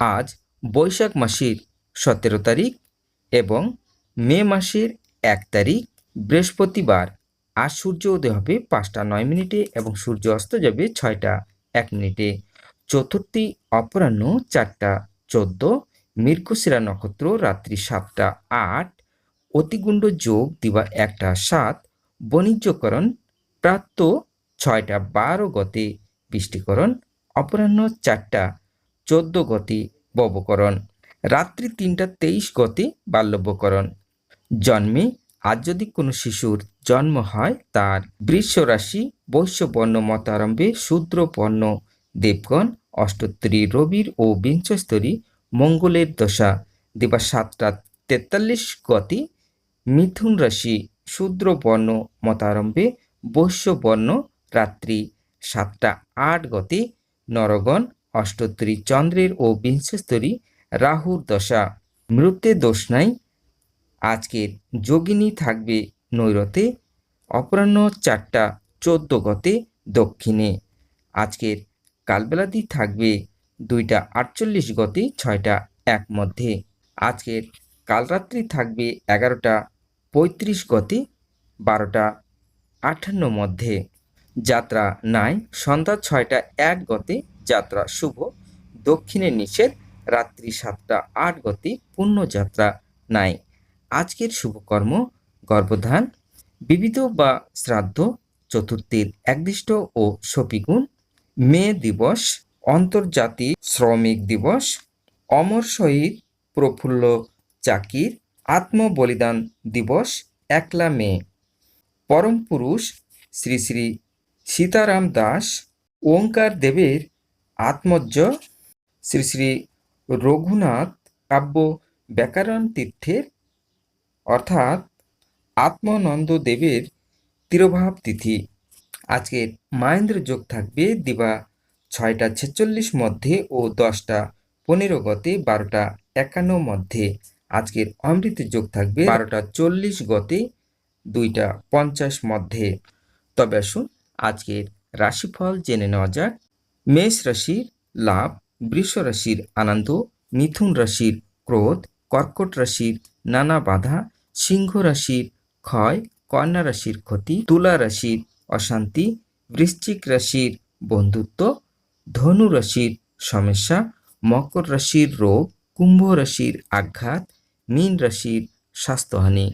আজ বৈশাখ মাসের সতেরো তারিখ এবং মে মাসের এক তারিখ। বৃহস্পতিবার। আজ সূর্য উদয় হবে পাঁচটা নয় মিনিটে এবং সূর্য অস্ত যাবে ছয়টা এক মিনিটে। চতুর্থী অপরাহ্ন চারটা চোদ্দ, মৃগশিরা নক্ষত্র রাত্রি সাতটা আট, অতিগুণ্ড যোগ দিবা একটা সাত, বাণিজ্যকরণ প্রাপ্ত ছয়টা বারো গতে, বৃষ্টিকরণ অপরাহ্ন চারটা চোদ্দ গতি ববকরণ। রাত্রি তিনটা তেইশ গতি বাল্যবকরণ। জন্মে, আজ যদি কোনো শিশুর জন্ম হয়, তার বৃষ রাশি বৈশ্যবর্ণ মতারম্ভে শূদ্রপর্ণ দেবগণ অষ্টোত্তরী রবির ও বিংশস্তরী মঙ্গলের দশা। দিবা সাতটা তেতাল্লিশ গতি মিথুন রাশি শূদ্রবর্ণ মতারম্ভে বৈশ্যবর্ণ রাত্রি। সাতটা আট গতি নরগণ অষ্টোত্তরী চন্দ্রের ও বিংশস্তরী রাহুর দশা। মৃত্যুর দোষ নাই। আজকের যোগিনী থাকবে নৈরতে, অপরাহ্ন চারটা চোদ্দ গতে দক্ষিণে। আজকের কালবেলাদি থাকবে দুইটা আটচল্লিশ গতে ছয়টা এক মধ্যে। আজকের কালরাত্রি থাকবে এগারোটা পঁয়ত্রিশ গতে বারোটা আটান্ন মধ্যে। যাত্রা নাই, সন্ধ্যা ছয়টা এক গতে যাত্রা শুভ। দক্ষিণে নিষেধ, রাত্রি সাতটা আট গতি পুণ্যযাত্রা নাই। আজকের শুভকর্ম, গর্ভধান, বিবিধ বা শ্রাদ্ধ, চতুর্থীর একদিষ্ট ও সপিগুণ, মে দিবস আন্তর্জাতিক শ্রমিক দিবস, অমর শহীদ প্রফুল্ল চাকির আত্মবলিদান দিবস, একলা মে। পরম পুরুষ শ্রী শ্রী সীতারাম দাস, ওঙ্কার দেবের আত্মজ্য শ্রী শ্রী রঘুনাথ কাব্য ব্যাকরণ তীর্থের অর্থাৎ আত্মানন্দ দেবের তিরোভাব তিথি। আজকের মাহেন্দ্র যোগ থাকবে দিবা ছয়টা ছেচল্লিশ মধ্যে ও দশটা পনেরো গতে বারোটা একান্ন মধ্যে। আজকের অমৃত যোগ থাকবে বারোটা চল্লিশ গতে দুইটা পঞ্চাশ মধ্যে। তবে আসুন আজকের রাশিফল জেনে নেওয়া যাক। মেষ রাশির লাভ, বৃষ রাশির আনন্দ, মিথুন রাশির ক্রোধ, কর্কট রাশির নানা বাধা, সিংহ রাশির ক্ষয়, কন্যা রাশির ক্ষতি, তুলা রাশির অশান্তি, বৃশ্চিক রাশির বন্ধুত্ব, ধনু রাশির সমস্যা, মকর রাশির রোগ, কুম্ভ রাশির আঘাত, মীন রাশির স্বাস্থ্যহানি।